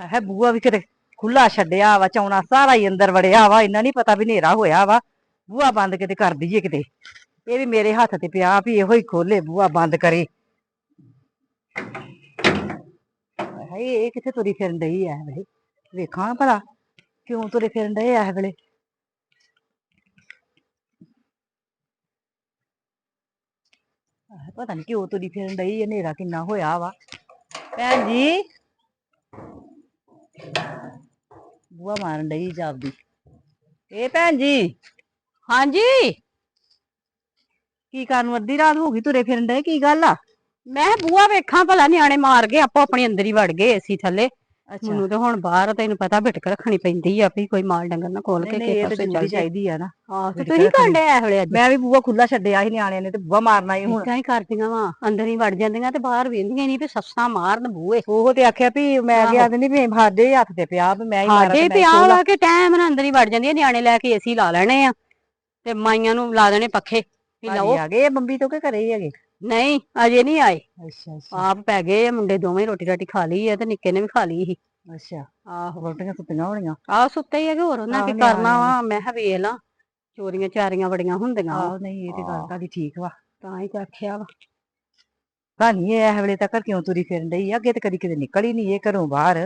ਹੈ ਬੂਆ ਵੀ ਕਿਤੇ ਖੁੱਲਾ ਛੱਡਿਆ ਵਾ ਚੌਣਾ ਸਾਰਾ ਹੀ ਅੰਦਰ ਵੜਿਆ ਵਾ ਇਹਨਾਂ ਨਹੀਂ ਪਤਾ ਵੀ ਹਨੇਰਾ ਹੋਇਆ ਵਾ। ਬੂਆ ਬੰਦ ਕਿਤੇ ਕਰ ਦਈਏ ਕਿਤੇ। ਇਹ ਵੀ ਮੇਰੇ ਹੱਥ ਤੇ ਪਿਆ ਵੀ ਇਹੋ ਹੀ ਖੋਲੇ ਬੂਆ ਬੰਦ ਕਰੇ। ਹਾਏ ਇਹ ਕਿੱਥੇ ਤੁਰੀ ਫਿਰਨ ਡਈ ਐ ਵੇਲੇ ਵੇਖਾਂ ਭਲਾ ਕਿਉਂ ਤੁਰੇ ਫਿਰਨ ਡਏ ਐ ਵੇਲੇ? ਪਤਾ ਨਹੀਂ ਕਿਉਂ ਤੁਰੀ ਫਿਰਨ ਡਈ ਐ, ਹਨੇਰਾ ਕਿੰਨਾ ਹੋਇਆ ਵਾ। ਭੈਣ ਜੀ ਬੂਆ ਮਾਰਨ ਡਈ ਜਾਪਦੀ। ਇਹ ਭੈਣ ਜੀ, ਹਾਂਜੀ? ਕੀ ਕਰਨ ਨੂੰ ਅੱਧੀ ਰਾਤ ਹੋ ਗਈ ਤੁਰੇ ਫਿਰਨ ਡਏ, ਕੀ ਗੱਲ ਆ? ਮੈਂ ਕਿਹਾ ਬੂਆ ਵੇਖਾਂ, ਭਲਾ ਨਿਆਣੇ ਮਾਰ ਗਏ ਆਪੋ ਆਪਣੇ ਅੰਦਰ ਹੀ ਵੜ ਗਏ ਏਸੀ ਥੱਲੇ। ਮੈਨੂੰ ਤੇ ਹੁਣ ਬਾਹਰ ਤੈਨੂੰ ਪਤਾ ਬਿਟਕ ਰੱਖਣੀ ਪੈਂਦੀ ਆ ਵੀ ਕੋਈ ਮਾਲ ਡੰਗਰ ਨਾ ਖੋਲ ਕੇ ਨਹੀਂ ਨਹੀਂ ਕਿਸੇ ਇਹ ਪਾਸੇ ਤਾਂ ਚੱਲ ਜ਼ਰੂਰੀ ਜਾਏ। ਚਾਹੀਦੀ ਆ ਨਾ। ਆਹ ਤੇ ਬਿਟਕ ਤੁਸੀਂ ਰੱਖਣੀ। ਕਾਂਡੇ ਆ ਵੇਲੇ ਅੱਜ? ਮੈਂ ਵੀ ਬੂਆ ਖੁੱਲਾ ਛੱਡਿਆ ਸੀ ਨਿਆਣਿਆਂ ਨੇ ਤੇ ਬੂਆ ਮਾਰਨਾ ਹੀ ਹੁਣ। ਇਦਾਂ ਹੀ ਕਰਦੀਆਂ ਵਾ ਅੰਦਰ ਹੀ ਵੜ ਜਾਂਦੀਆਂ ਤੇ ਬਾਹਰ ਵੇਂਦੀਆਂ ਨਹੀਂ ਵੀ ਸੱਸਾਂ ਮਾਰਨ ਬੂਏ ਉਹ ਤੇ ਆਖਿਆ ਵੀ ਮੈਂ ਕਿਹਾ ਦਿੰਦੀ ਵੀ ਸਾਡੇ ਹੀ ਹੱਥ ਤੇ ਪਿਆ ਵੀ ਮੈਂ ਹੀ ਮਾਰਾਂ ਸਾਡੇ ਤੇ ਮੈਂ ਹੀ ਪਿਆ ਖੋਲਾਂ। ਵਾ ਕਿ ਟਾਈਮ ਨਾਲ ਅੰਦਰ ਹੀ ਵੜ ਜਾਂਦੀਆਂ ਨਿਆਣੇ ਲੈ ਕੇ ਏਸੀ ਲਾ ਲੈਣੇ ਆ ਤੇ ਮਾਈਆਂ ਨੂੰ ਲਾ ਦੇਣੇ ਪੱਖੇ। ਵੀ ਭਾਜੀ ਲਓ। ਆ ਗਏ ਬੰਬੀ ਤੋਂ ਕਿ ਘਰੇ ਹੀ ਹੈਗੇ ਨਹੀਂ ਅਜੇ ਨਹੀਂ ਆਏ। ਅੱਛਾ ਅੱਛਾ। ਆਪ ਪੈ ਗਏ ਆ ਮੁੰਡੇ ਦੋਵੇਂ ਰੋਟੀ ਰਾਟੀ ਖਾ ਲਈ ਆ ਤੇ ਨਿੱਕੇ ਨੇ ਵੀ ਖਾ ਲਈ ਸੀ। ਅੱਛਾ ਆਹੋ। ਰੋਟੀਆਂ ਸੁੱਤੀਆਂ ਹੋਣੀਆਂ? ਆਹ ਸੁੱਤੇ ਹੀ ਹੈਗੇ ਹੋਰ ਉਹਨਾਂ ਕੀ ਕਰਨਾ ਵਾ? ਮੈਂ ਕਿਹਾ ਵੇਖ ਲਾ ਚੋਰੀਆਂ ਚਾਰੀਆਂ ਬੜੀਆਂ ਹੁੰਦੀਆਂ। ਆਹੋ ਨਹੀਂ ਇਹ ਤੇ ਗੱਲ। ਤੁਹਾਡੀ ਠੀਕ ਵਾ। ਤਾਂ ਹੀ ਆਖਿਆ ਵਾ। ਕਹਾਣੀ ਇਹ ਵੇਲੇ ਤੱਕ ਕਿਉਂ ਤੁਰੀ ਫਿਰਨ ਡਈ ਆ? ਅੱਗੇ ਤੇ ਕਦੀ ਕਿਤੇ ਨਿਕਲ ਹੀ ਨਹੀਂ ਇਹ ਘਰੋਂ ਬਾਹਰ।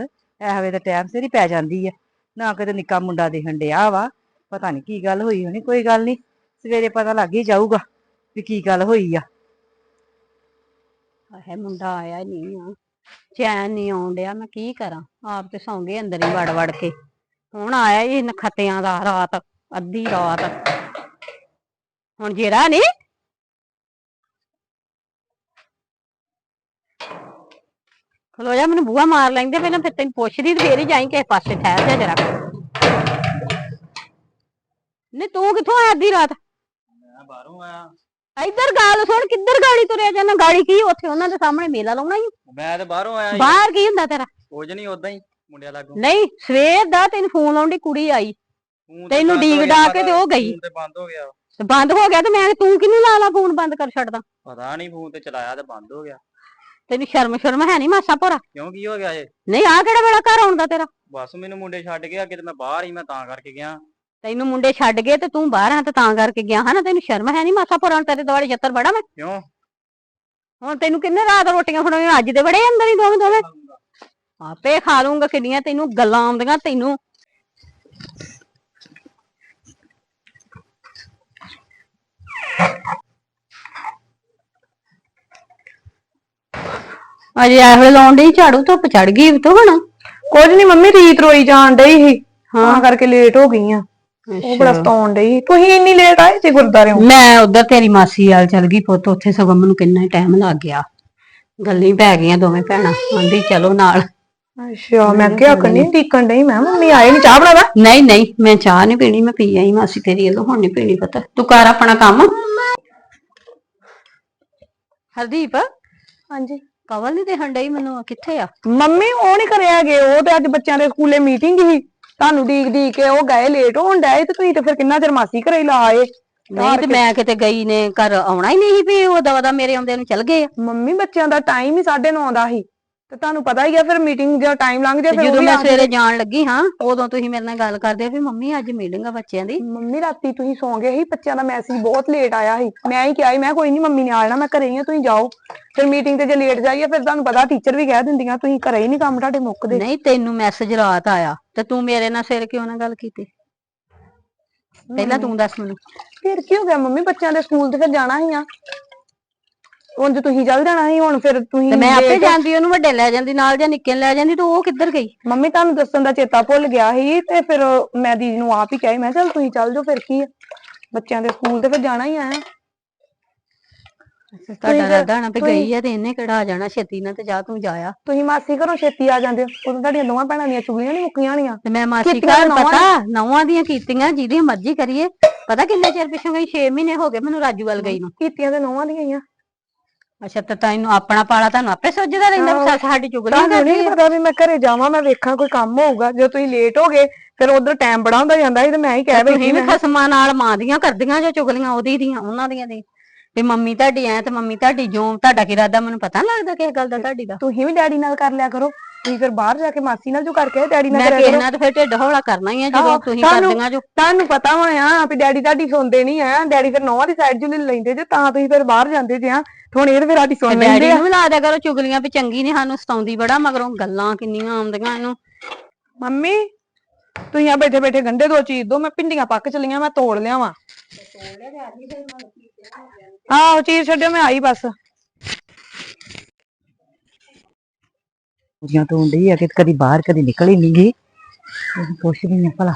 ਇਸ ਵੇਲੇ ਤਾਂ ਟਾਈਮ ਸਿਰ ਹੀ ਪੈ ਜਾਂਦੀ ਆ। ਨਾ ਕਿਤੇ ਨਿੱਕਾ ਮੁੰਡਾ ਦੇਖਣ ਡਿਆ ਵਾ। ਪਤਾ ਨਹੀਂ ਕੀ ਗੱਲ ਹੋਈ ਹੋਣੀ ਕੋਈ ਗੱਲ ਨਹੀਂ ਸਵੇਰੇ ਪਤਾ ਲੱਗ ਹੀ ਜਾਊਗਾ ਵੀ ਕੀ ਗੱਲ ਹੋਈ ਆ। ਹੈ ਮੁੰਡਾ ਆਇਆ ਨਹੀਂ ਆ ਚੈਨ ਨਹੀਂ ਆਉਣ ਡਿਆ, ਮੈਂ ਕੀ ਕਰਾਂ? ਆਪ ਤੇ ਸੌਂ ਗਏ ਅੰਦਰ ਹੀ ਵੜ ਵੜ ਕੇ। ਹੁਣ ਆਇਆ ਇਹ ਨਖੱਤਿਆਂ ਦਾ ਰਾਤ, ਅੱਧੀ ਰਾਤ। ਹੁਣ ਜਿਹੜਾ ਨਹੀਂ ਖਲੋ ਜਾ, ਮੈਨੂੰ ਬੂਹਾ ਮਾਰ ਲੈਂਦੇ ਪਹਿਲਾਂ, ਫਿਰ ਤੈਨੂੰ ਪੁੱਛਦੀ ਤੇ ਫੇਰ ਹੀ ਜਾਈ ਕਿਸੇ ਪਾਸੇ, ਠਹਿਰ ਜਾ ਜਰਾ। ਨਹੀਂ, ਤੂੰ ਕਿੱਥੋਂ ਆਇਆ ਅੱਧੀ ਰਾਤ? ਮੈਂ ਬਾਹਰੋਂ ਆਇਆ। ਇੱਧਰ ਗੱਲ ਸੁਣ ਕਿੱਧਰ ਗਾੜੀ ਤੁਰਿਆ ਜਾਂਦਾ? ਗਾੜੀ ਕੀ ਉੱਥੇ ਉਹਨਾਂ ਦੇ ਸਾਹਮਣੇ ਮੇਲਾ ਲਾਉਣਾ ਹੀ? ਮੈਂ ਤੇ ਬਾਹਰੋਂ ਆਇਆ ਸੀ। ਬਾਹਰ ਕੀ ਹੁੰਦਾ ਤੇਰਾ? ਕੁਝ ਨਹੀਂ ਉਦਾਂ ਹੀ ਮੁੰਡਿਆਂ ਲਾਗੋਂ। ਨਹੀਂ ਸਵੇਰ ਦਾ ਤੈਨੂੰ ਫੋਨ ਲਾਉਣ ਦੀ ਕੁੜੀ ਆਈ। ਫੋਨ ਤੇ ਤੈਨੂੰ ਬੰਦ ਡੀਕ ਹੋ ਗਿਆ, ਡਾ ਕੇ ਤੇ ਉਹ ਗਈ। ਫੋਨ ਤੇ ਬੰਦ ਹੋ ਗਿਆ। ਤੇ ਬੰਦ ਹੋ ਗਿਆ ਤੇ ਮੈਂ ਤੂੰ ਕਿਹਨੂੰ ਲਾ ਲਾ ਫੋਨ ਬੰਦ ਕਰ ਛੱਡਦਾ? ਪਤਾ ਨਹੀਂ ਫੋਨ ਤੇ ਚਲਾਇਆ ਤੇ ਬੰਦ ਹੋ ਗਿਆ। ਤੈਨੂੰ ਸ਼ਰਮ ਸ਼ਰਮ ਹੈ ਨਹੀਂ ਮਾਸਾ ਭੋਰਾ? ਕਿਉਂ ਕੀ ਹੋ ਗਿਆ ਇਹ? ਨਹੀਂ ਆ ਕਿਹੜਾ ਵੇਲਾ ਘਰ ਆਉਣ ਦਾ ਤੇਰਾ? ਬਸ ਮੈਨੂੰ ਮੁੰਡੇ ਛੱਡ ਕੇ ਅੱਗੇ ਤੇ ਮੈਂ ਬਾਹਰ ਹੀ ਮੈਂ ਤਾਂ ਕਰਕੇ ਗਿਆ। ਤੈਨੂੰ ਮੁੰਡੇ ਛੱਡ ਗਏ ਤੇ ਤੂੰ ਬਾਹਰ ਆ ਤੇ ਤਾਂ ਕਰਕੇ ਗਿਆ ਹਨਾ? ਤੈਨੂੰ ਸ਼ਰਮ ਹੈ ਨਹੀਂ ਮਾਸਾ ਭੋਰਾ ਹੁਣ ਤੇਰੇ ਦੁਆਲੇ ਛੱਤਰ ਬੜਾ ਮੈਂ ਕਿਉਂ? ਹੁਣ ਤੈਨੂੰ ਕਿੰਨੇ ਰਾਤ ਰੋਟੀਆਂ ਖੜਾਉਣੀਆਂ ਅੱਜ ਦੇ ਬੜੇ ਅੰਦਰ ਹੀ ਦੋਵੇਂ ਦੋਵੇਂ। ਆਪੇ ਖਾ ਲੂੰਗਾ ਕਿੰਨੀਆਂ ਤੈਨੂੰ ਗੱਲਾਂ ਆਉਂਦੀਆਂ ਤੈਨੂੰ। ਅਜੇ ਇਹ ਲਾਉਣ ਡਈ ਝਾੜੂ ਧੁੱਪ ਚੜ ਗਈ ਤੋ ਹੁਣ। ਕੁਝ ਨਹੀਂ ਮੰਮੀ ਰੀਤ ਰੋਈ ਜਾਣ ਡਈ ਸੀ। ਹਾਂ। ਕਰਕੇ ਲੇਟ ਹੋ ਗਈ ਆ। ਉਹ ਬੜਾ ਸਤਾਉਣ ਡਈ ਤੁਸੀਂ ਇੰਨੀ ਲੇਟ ਆਏ ਸੀ ਗੁਰਦਾਰਿਓਂ ਮੈਂ ਉਧਰ ਤੇਰੀ ਮਾਸੀ ਵਾਲ ਚਲ ਗਈ ਪੁੱਤ ਉੱਥੇ ਸਗੋਂ ਮੈਨੂੰ ਕਿੰਨਾ ਟਾਈਮ ਲੱਗ ਗਿਆ। ਗੱਲਾਂ ਪੈ ਗਈਆਂ ਦੋਵੇਂ ਭੈਣਾਂ ਆਂਦੀ ਚਲੋ ਨਾਲ। ਅੱਛਾ ਮੈਂ ਕਿਹਾ ਕੰਨੀ ਟਿਕਣ ਡਈ ਮੈਂ ਕਿਹਾ ਮੰਮੀ ਆਏ ਨਹੀਂ ਚਾਹ ਬਣਾ ਲਾ। ਨਹੀਂ ਨਹੀਂ ਮੈਂ ਚਾਹ ਨਹੀਂ ਪੀਣੀ ਮੈਂ ਪੀ ਆਈ ਮਾਸੀ ਤੇਰੀ ਵੱਲੋਂ ਹੁਣ ਨਹੀਂ ਪੀਣੀ ਪਤਾ। ਤੂੰ ਕਰ ਆਪਣਾ ਕੰਮ। ਹਰਦੀਪ ਹਾਂਜੀ। ਕਵਲ ਨਹੀਂ ਦੇਖਣ ਡਈ ਮੈਨੂੰ ਕਿੱਥੇ ਆ? ਮੰਮੀ ਉਹ ਨਹੀਂ ਕਰਿਆ ਗਏ ਉਹ ਤੇ ਅੱਜ ਬੱਚਿਆਂ ਦੇ ਸਕੂਲੇ ਮੀਟਿੰਗ ਸੀ। ਤੁਹਾਨੂੰ ਡੀਕ ਡੀਕ ਕੇ ਉਹ ਗਏ ਲੇਟ ਹੋਣ ਡਏ ਤੇ ਤੁਸੀਂ ਤੇ ਫਿਰ ਕਿੰਨਾ ਚਿਰ ਮਾਸੀ ਘਰੇ ਹੀ ਲਾ ਆਏ? ਨਹੀਂ ਤੇ ਮੈਂ ਕਿਤੇ ਗਈ ਨੇ ਘਰ ਆਉਣਾ ਹੀ ਨਹੀਂ ਸੀ ਵੀ ਉਹ ਦਵਾ ਦਾ ਮੇਰੇ ਆਉਂਦੇ ਨੂੰ ਚਲ ਗਏ ਆ। ਮੰਮੀ ਬੱਚਿਆਂ ਦਾ ਟਾਈਮ ਹੀ 9:30 ਦਾ ਸੀ। ਤੇ ਤੁਹਾਨੂੰ ਪਤਾ ਹੀ ਆ ਫਿਰ ਮੀਟਿੰਗ ਦਾ ਟਾਈਮ ਲੰਘ ਜਾ ਫਿਰ ਉਹ ਜਦੋਂ ਵੀ ਮੈਂ ਆ ਸਵੇਰੇ ਜਾਣ। ਲੱਗੀ ਹਾਂ ਉਦੋਂ ਤੁਸੀਂ ਮੇਰੇ ਨਾਲ ਗੱਲ ਕਰਦੇ ਵੀ ਮੰਮੀ ਅੱਜ ਮੀਟਿੰਗ ਆ ਬੱਚਿਆਂ ਦੀ। ਮੰਮੀ ਰਾਤੀ ਤੁਸੀਂ ਸੌਂ ਗਏ ਸੀ ਬੱਚਿਆਂ ਦਾ ਮੈਸੇਜ ਬਹੁਤ ਲੇਟ ਆਇਆ ਸੀ। ਮੈਂ ਹੀ ਕਿਹਾ ਸੀ ਮੈਂ ਕੋਈ ਨਹੀਂ ਮੰਮੀ ਨੇ ਆ ਜਾਣਾ ਮੈਂ ਘਰੇ ਹੀ ਆ ਤੁਸੀਂ ਜਾਓ। ਫਿਰ ਮੀਟਿੰਗ ਤੇ ਜੇ ਲੇਟ ਜਾਈਏ ਫਿਰ ਤੁਹਾਨੂੰ ਪਤਾ ਟੀਚਰ ਵੀ ਕਹਿ ਦਿੰਦੀਆਂ ਤੁਸੀਂ ਘਰੇ ਹੀ ਨਹੀਂ ਕੰਮ ਤੁਹਾਡੇ ਮੁੱਕਦੇ ਨਹੀਂ ਤੈਨੂੰ ਮੈਸੇਜ ਰਾਤ ਆਇਆ ਤੇ ਤੂੰ ਮੇਰੇ ਨਾਲ ਸਵੇਰੇ ਕਿਉਂ ਨਾ ਗੱਲ ਕੀਤੀ? ਪਹਿਲਾਂ ਤੂੰ ਦੱਸ ਮੈਨੂੰ। ਫਿਰ ਕੀ ਹੋ ਗਿਆ ਮੰਮੀ ਬੱਚਿਆਂ ਦੇ ਸਕੂਲ ਤੇ ਫਿਰ ਜਾਣਾ ਹੀ ਆ। ਉਂਝ ਤੁਸੀਂ ਚੱਲ ਜਾਣਾ ਸੀ ਹੁਣ ਫਿਰ ਤੁਸੀਂ ਤੇ ਮੈਂ ਆਪੇ late- ਜਾਂਦੀ ਉਹਨੂੰ ਵੱਡੇ ਲੈ ਜਾਂਦੀ ਨਾਲ ਜਾਂ ਨਿੱਕੇ ਨੂੰ ਲੈ ਜਾਂਦੀ ਤੇ ਉਹ ਕਿੱਧਰ ਗਈ? ਮੰਮੀ ਤੁਹਾਨੂੰ ਦੱਸਣ ਦਾ ਚੇਤਾ ਭੁੱਲ ਗਿਆ ਸੀ ਤੇ ਫਿਰ ਮੈਂ ਦੀਦੀ ਨੂੰ ਆਪ ਹੀ ਕਿਹਾ ਮੈਂ ਕਿਹਾ ਚੱਲ ਤੁਸੀਂ ਚੱਲ ਜਾਓ ਫਿਰ ਕੀ ਆ? ਬੱਚਿਆਂ ਦੇ ਸਕੂਲ ਤੇ ਫਿਰ ਜਾਣਾ ਹੀ ਆ ਤੁਹਾਡਾ ਫਿਰ- ਦਾਦਾ ਨਾ ਵੀ ਤੁਸੀਂ- ਗਈ ਆ ਤੇ ਇਹਨੇ ਕਿਹੜਾ ਆ ਜਾਣਾ ਛੇਤੀ ਨਾਲ ਤੇ ਜਾ ਤੂੰ ਜਾਇਆ ਤੁਸੀਂ ਮਾਸੀ ਘਰੋਂ ਛੇਤੀ ਆ ਜਾਂਦੇ ਹੋ ਉਦੋਂ ਤੁਹਾਡੀਆਂ ਦੋਵਾਂ ਭੈਣਾਂ ਦੀਆਂ ਚੁਗਲੀਆਂ ਨਹੀਂ ਮੁੱਕੀਆਂ ਹੋਣੀਆਂ। ਤੇ ਮੈਂ ਮਾਸੀ ਕੀਤੀਆਂ ਘਰ ਨਹੁੰਆਂ ਪਤਾ ਨੌਵਾਂ ਦੀਆਂ ਕੀਤੀਆਂ ਜਿਹਦੀ ਮਰਜ਼ੀ ਕਰੀਏ। ਪਤਾ ਕਿੰਨੇ ਚਿਰ ਪਿੱਛੋਂ ਗਈ? 6 ਮਹੀਨੇ ਹੋ ਗਏ ਮੈਨੂੰ ਰਾਜੂ ਵੱਲ ਗਈ ਨੂੰ। ਕੀਤੀਆਂ ਤੇ ਨੌਵਾਂ ਦੀਆਂ ਹੀ ਆ। ਅੱਛਾ ਤੇ ਤੈਨੂੰ ਆਪਣਾ ਪਾਲਾ ਤੁਹਾਨੂੰ ਆਪੇ ਸੁੱਝਦਾ ਰਹਿੰਦਾ ਵੀ ਸੱਸ ਸਾਡੀ ਚੁਗਲੀਆਂ ਤੁਹਾਨੂੰ ਕਰਦੀ ਨਹੀਂ। ਪਤਾ ਵੀ ਮੈਂ ਘਰੇ ਜਾਵਾਂ ਮੈਂ ਵੇਖਾਂ ਕੋਈ ਕੰਮ ਹੋਊਗਾ। ਜਦੋਂ ਤੁਸੀਂ ਲੇਟ ਹੋ ਗਏ ਫਿਰ ਉਧਰ ਟਾਈਮ ਬੜਾ ਹੁੰਦਾ ਜਾਂਦਾ ਸੀ ਤੇ ਮੈਂ ਹੀ ਕਹਿ ਤੁਸੀਂ ਬੈਠੀ ਵੀ ਮੈਂ ਖਸਮਾਂ ਨਾਲ ਮਾਂ ਦੀਆਂ ਕਰਦੀਆਂ ਜੋ ਚੁਗਲੀਆਂ ਉਹਦੀ ਦੀਆਂ ਉਹਨਾਂ ਦੀਆਂ ਦੀ ਵੀ ਮੰਮੀ ਤੁਹਾਡੀ ਐ ਤੇ ਮੰਮੀ ਤੁਹਾਡੀ ਜੋ ਤੁਹਾਡਾ ਕੀ ਇਰਾਦਾ ਮੈਨੂੰ ਪਤਾ ਨੀ ਲੱਗਦਾ ਕਿਸ ਗੱਲ ਦਾ ਤੁਹਾਡੀ ਦਾ। ਤੁਸੀਂ ਵੀ ਡੈਡੀ ਨਾਲ ਕਰ ਲਿਆ ਕਰੋ। ਤੁਸੀਂ ਫਿਰ ਬਾਹਰ ਜਾ ਕੇ ਮਾਸੀ ਨਾਲ ਜੋ ਕਰਕੇ ਆਏ, ਡੈਡੀ ਨਾਲ ਮੈਂ ਕਰਿਆ ਕਿਸੇ ਕਰੋ। ਨਾਲ ਤੇ ਫਿਰ ਢਿੱਡ ਹੌਲਾ ਕਰਨਾ ਹੀ ਆ ਆਹੋ, ਜਦੋਂ ਤੁਸੀਂ ਤੁਹਾਨੂੰ- ਕਰਦੀਆਂ ਜੋ। ਤੁਹਾਨੂੰ ਪਤਾ ਹੋਇਆ ਵੀ ਡੈਡੀ ਤੁਹਾਡੀ ਸੁਣਦੇ ਨਹੀਂ ਆ ਡੈਡੀ ਫਿਰ ਨੌਵਾਂ ਦੀ ਸਾਈਡ ਜੁ ਲੈਂਦੇ ਜੇ ਤਾਂ ਤੁਸੀਂ ਫਿਰ ਬਾਹਰ ਜਾਂਦੇ ਜੇ ਆ ਹੁਣ ਇਹ ਤਾਂ ਫਿਰ ਸਾਡੀ ਤੇ ਸੁਣ ਡੈਡੀ ਲੈਂਦੇ ਆ। ਨੂੰ ਵੀ ਲਾ ਦਿਆ ਕਰੋ ਚੁਗਲੀਆਂ ਵੀ ਚੰਗੀ ਨੇ ਸਾਨੂੰ ਸਤਾਉਂਦੀ ਬੜਾ ਮਗਰੋਂ ਗੱਲਾਂ ਕਿੰਨੀਆਂ ਆਉਂਦੀਆਂ ਇਹਨੂੰ। ਮੰਮੀ ਤੁਸੀਂ ਆ ਬੈਠੇ ਬੈਠੇ ਗੰਡੇ ਦੋ ਚੀਰ ਦੋ ਮੈਂ ਭਿੰਡੀਆਂ ਪੱਕ ਚਲੀਆਂ ਮੈਂ ਤੋੜ ਲਿਆਵਾਂ। ਆਹੋ ਚੀਰ ਛੱਡਿਓ ਮੈਂ ਆਈ ਬਸ। ਪੂਰੀਆਂ ਤੋਂ ਡਈ ਆ ਕਿ ਕਦੀ ਬਾਹਰ ਕਦੀ ਨਿਕਲ ਹੀ ਨਹੀਂ ਗਈ ਉਹਨੂੰ ਪੁੱਛਦੀ ਆ ਭਲਾ।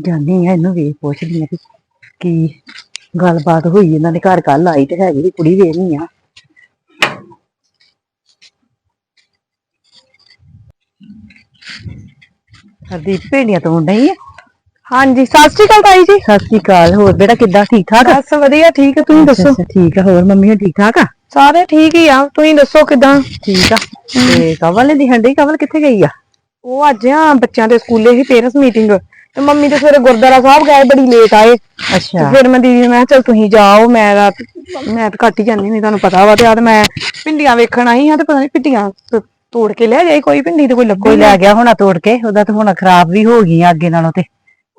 ਜਾਨੀ ਆ ਇਹਨੂੰ ਵੀ ਪੁੱਛਦੀ ਆ ਕਿ ਕੀ ਗੱਲਬਾਤ ਹੋਈ ਇਹਨਾਂ ਦੇ ਘਰ ਕੱਲ ਆਈ ਤੇ ਹੈਗੀ ਵੀ ਕੁੜੀ ਵੇਖਣੀ ਆ। ਹਰਦੀਪ ਭੇੜੀਆਂ ਤੋਂ ਨਹੀਂ ਆ? ਹਾਂਜੀ ਸਤਿ ਸ਼੍ਰੀ ਅਕਾਲ ਤਾਈ ਜੀ। ਸਤਿ ਸ਼੍ਰੀ ਅਕਾਲ ਹੋਰ ਬੇਟਾ ਕਿੱਦਾਂ ਠੀਕ ਠਾਕ ਆ? ਬਸ ਵਧੀਆ ਠੀਕ ਹੈ ਤੁਸੀਂ ਦੱਸੋ? ਅੱਛਾ, ਠੀਕ ਆ ਹੋਰ ਮੰਮੀ ਠੀਕ ਠਾਕ ਆ? ਸਾਰੇ ਠੀਕ ਹੀ ਆ ਤੁਸੀਂ ਦੱਸੋ ਕਿਦਾਂ? ਠੀਕ ਆ ਤੇ ਕਵਲ ਦਿਖਣ ਡਈ ਕਵਲ ਕਿੱਥੇ ਗਈ ਆ? ਉਹ ਅੱਜ ਆ ਬੱਚਿਆਂ ਦੇ ਸਕੂਲੇ ਹੀ ਪੇਰੈਂਟਸ ਮੀਟਿੰਗ ਤੇ ਮੰਮੀ ਤੇ ਸਵੇਰੇ ਗੁਰਦੁਆਰਾ ਸਾਹਿਬ ਗਏ ਬੜੀ ਲੇਟ ਆਏ। ਅੱਛਾ। ਫਿਰ ਮੈਂ ਦੀਦੀ ਨੂੰ ਮੈਂ ਚਲ ਤੁਸੀਂ ਜਾਓ ਮੈਂ ਰਾਤ ਮੈਂ ਤਾਂ ਘੱਟ ਹੀ ਜਾਂਦੀ ਨਹੀਂ ਤੁਹਾਨੂੰ ਪਤਾ ਵਾ ਤੇ ਆ ਤੇ ਮੈਂ ਭਿੰਡੀਆਂ ਵੇਖਣ ਆਈ ਹਾਂ ਤੇ ਪਤਾ ਨਹੀਂ ਭਿੰਡੀਆਂ ਤੋੜ ਕੇ ਲੈ ਜਾਈ ਕੋਈ ਭਿੰਡੀ ਤੇ ਕੋਈ ਕੋਈ ਲੈ ਗਿਆ ਹੋਣਾ ਤੋੜ ਕੇ ਉਹਦਾ ਤਾਂ ਹੁਣ ਖਰਾਬ ਵੀ ਹੋ ਗਈਆਂ ਅੱਗੇ ਨਾਲੋਂ ਤੇ।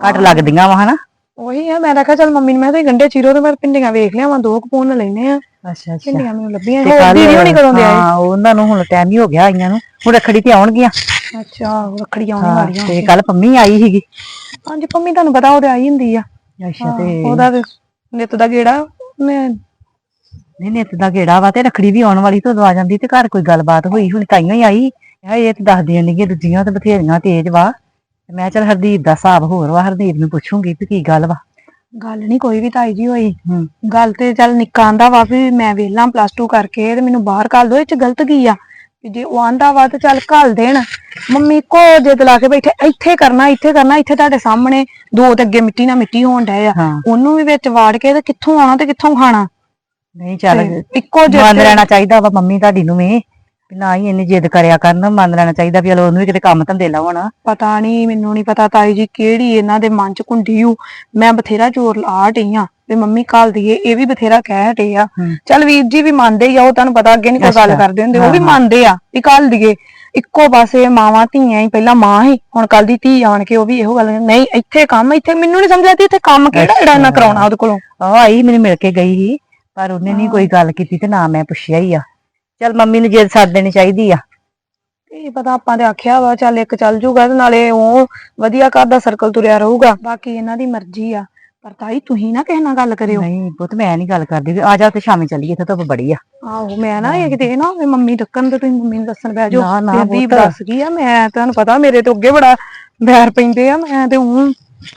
ਘੱਟ ਲੱਗਦੀਆਂ ਵਾ ਹਨਾ? ਉਹੀ ਆ ਮੈਂ ਰੱਖਿਆ ਚਲ ਮੰਮੀ ਨੂੰ ਮੈਂ ਤੁਸੀਂ ਗੰਡੇ ਚੀਰੋ ਤੇ ਮੈਂ ਭਿੰਡੀਆਂ ਵੇਖ ਲਿਆਵਾਂ ਦੋ ਕਪੂਨ ਲੈਨੇ ਆ। ਅੱਛਾ ਅੱਛਾ। ਭਿੰਡੀਆਂ ਮੈਨੂੰ ਲੱਭੀਆਂ ਤੇ ਹੋਰ ਕੱਲ ਦੀਦੀ ਹੋਣੀ ਕਦੋਂ ਦੇ ਆਏ? ਹਾਂ ਉਹਨਾਂ ਨੂੰ ਹੁਣ ਟਾਈਮ ਹੀ ਹੋ ਗਿਆ ਆਈਆਂ ਨੂੰ ਹੁਣ ਰੱਖੜੀ ਤੇ ਆਉਣਗੀਆਂ। ਅੱਛਾ ਰੱਖੜੀ ਆਉਣ ਹਾਂ, ਵਾਲੀਆਂ ਤੇ ਕੱਲ ਪੰਮੀ ਆਈ ਸੀਗੀ। ਹਾਂਜੀ ਪੰਮੀ ਤੁਹਾਨੂੰ ਪਤਾ ਉਹਦੇ ਆਈ ਹੁੰਦੀ ਆ। ਅੱਛਾ ਤੇ ਉਹਦਾ ਤੇ ਨਿੱਤ ਦਾ ਗੇੜਾ ਮੈਂ ਨਹੀਂ ਨਿੱਤ ਦਾ ਗੇੜਾ ਵਾ ਤੇ ਰੱਖੜੀ ਵੀ ਆਉਣ ਵਾਲੀ ਤੋਂ ਆ ਜਾਂਦੀ ਤੇ ਘਰ ਕੋਈ ਗੱਲਬਾਤ ਹੋਈ ਹੁਣ ਤਾਈਓ ਹੀ ਆਈ। ਇਹ ਤੇ ਦੱਸਦੀਆਂ ਨਹੀਂ ਦੂਜੀਆਂ ਤੇ ਬਥੇਰੀਆਂ ਤੇਜ਼ ਵਾ। ਤੇ ਮੈਂ ਚੱਲ ਹਰਦੀਪ ਦਾ ਹਿਸਾਬ ਹੋਰ ਵਾ ਹਰਦੀਪ ਨੂੰ ਪੁੱਛੂੰਗੀ ਵੀ ਕੀ ਗੱਲ ਵਾ। ਗੱਲ ਨਹੀਂ ਕੋਈ ਵੀ ਤਾਈ ਜੀ ਹੋਈ। ਹੂੰ। ਗੱਲ ਤੇ ਚੱਲ ਨਿੱਕਾ ਆਂਦਾ ਵਾ ਵੀ ਮੈਂ ਵੇਲਾਂ ਪਲੱਸ 2 ਕਰਕੇ ਤੇ ਮੈਨੂੰ ਬਾਹਰ ਘੱਲ ਦੋ ਇਹ ਚ ਗਲਤ ਕੀ ਆ? ਵੀ ਜੇ ਉਹ ਆਂਦਾ ਵਾ ਤੇ ਚੱਲ ਘੱਲ ਦੇਣ। ਮੰਮੀ ਕੋ ਜਿੱਦ ਲਾ ਕੇ ਬੈਠੇ ਇੱਥੇ ਕਰਨਾ ਇੱਥੇ ਕਰਨਾ ਇੱਥੇ ਤੁਹਾਡੇ ਸਾਹਮਣੇ ਦੋ ਤੇ ਅੱਗੇ ਮਿੱਟੀ ਨਾਲ ਮਿੱਟੀ ਹੋਣ ਡਏ ਆ। ਹਾਂ। ਉਹਨੂੰ ਵੀ ਵਿੱਚ ਵਾੜ ਕੇ ਤੇ ਕਿੱਥੋਂ ਆਉਣਾ ਤੇ ਕਿੱਥੋਂ ਖਾਣਾ? ਨਹੀਂ ਚੱਲ ਤੇ ਇੱਕੋ ਮੰਨ ਜਿੱਦ ਲੈਣਾ ਚਾਹੀਦਾ ਵਾ ਮੰਮੀ ਤੁਹਾਡੀ ਨੂੰ ਵੀ। ਵੀ ਨਾ ਹੀ ਇੰਨੀ ਜਿੱਦ ਕਰਿਆ ਕਰਨ ਮੰਨ ਲੈਣਾ ਚਾਹੀਦਾ ਵੀ ਚਲੋ ਉਹਨੂੰ ਵੀ ਕਿਤੇ ਕੰਮ ਧੰਦੇ ਲਾਉਣ। ਪਤਾ ਨਹੀਂ ਮੈਨੂੰ ਨਹੀਂ ਪਤਾ ਤਾਈ ਜੀ ਕਿਹੜੀ ਇਹਨਾਂ ਦੇ ਮਨ ਚ ਕੁੰਡੀ ਊ। ਮੈਂ ਬਥੇਰਾ ਜ਼ੋਰ ਲਾ ਢਈ ਆ ਵੀ ਮੰਮੀ ਘੱਲ ਦਈਏ ਇਹ ਵੀ ਬਥੇਰਾ ਕਹਿ ਢੇ ਆ। ਹੂੰ। ਚੱਲ ਵੀਰ ਜੀ ਵੀ ਮੰਨਦੇ ਹੀ ਆ ਉਹ ਤੁਹਾਨੂੰ ਪਤਾ ਅੱਗੇ ਨਹੀਂ ਕੋਈ ਗੱਲ ਅੱਛਾ। ਕਰਦੇ ਹੁੰਦੇ ਉਹ ਵੀ ਹਾਂ, ਹਾਂ। ਮੰਨਦੇ ਆ ਵੀ ਘੱਲ ਦਈਏ। ਇੱਕੋ ਪਾਸੇ ਮਾਵਾਂ ਧੀਆਂ ਹੀ ਪਹਿਲਾਂ ਮਾਂ ਹੀ ਹੁਣ ਕੱਲ ਦੀ ਧੀ ਆਣ ਕੇ ਉਹ ਵੀ ਇਹੋ ਗੱਲ ਨਹੀਂ ਇੱਥੇ ਕੰਮ ਇੱਥੇ ਮੈਨੂੰ ਨਹੀਂ ਸਮਝ ਆਦੀ ਇੱਥੇ ਕੰਮ ਕਿਹੜਾ ਜਿਹੜਾ ਨਾ ਕਰਾਉਣਾ ਉਹਦੇ ਕੋਲੋਂ। ਆਹ ਆਈ ਮੈਨੂੰ ਮਿਲ ਕੇ ਗਈ ਸੀ ਪਰ ਉਹਨੇ ਨਹੀਂ ਕੋਈ ਗੱਲ ਕੀਤੀ ਤੇ ਨਾ ਮੈਂ ਪੁੱਛਿਆ ਹੀ ਆ। ਚੱਲ ਮੰਮੀ ਨੂੰ ਜਿੱਦ ਛੱਡ ਦੇਣੀ ਚਾਹੀਦੀ ਆ। ਕੀ ਪਤਾ ਆਪਾਂ ਤੇ ਆਖਿਆ ਵਾ ਚੱਲ ਇੱਕ ਚੱਲ ਜੂਗਾ ਤੇ ਨਾਲੇ ਉਹ ਵਧੀਆ ਘਰ ਦਾ ਸਰਕਲ ਤੁਰਿਆ ਰਹੂਗਾ। ਬਾਕੀ ਇਹਨਾਂ ਦੀ ਮਰਜ਼ੀ ਆ। ਪਰ ਤਾਈ ਤੁਸੀਂ ਨਾ ਕਿਸੇ ਨਾਲ ਗੱਲ ਕਰਿਓ। ਨਹੀਂ ਪੁੱਤ ਮੈਂ ਨਹੀਂ ਗੱਲ ਕਰਦੀ ਆ ਜਾ ਤੇ ਸ਼ਾਮੇ ਚੱਲੀਏ ਇੱਥੇ ਧੁੱਪ ਬੜੀ ਆ। ਆਹੋ ਮੈਂ ਨਾ ਇਹ ਕਿਤੇ ਨਾ ਵੀ ਮੰਮੀ ਡੱਕਣ ਤੇ ਤੁਸੀਂ ਮੰਮੀ ਨੂੰ ਦੱਸਣ ਬਹਿ ਜਾਓ। ਨਾ, ਨਾ ਪੁੱਤ। ਦੱਸ ਗਈ ਆ ਮੈਂ ਤੁਹਾਨੂੰ ਪਤਾ ਮੇਰੇ ਤੇ ਅੱਗੇ ਬੜਾ ਵੈਰ ਪੈਂਦੇ ਆ ਮੈਂ ਤੇ ਉਹ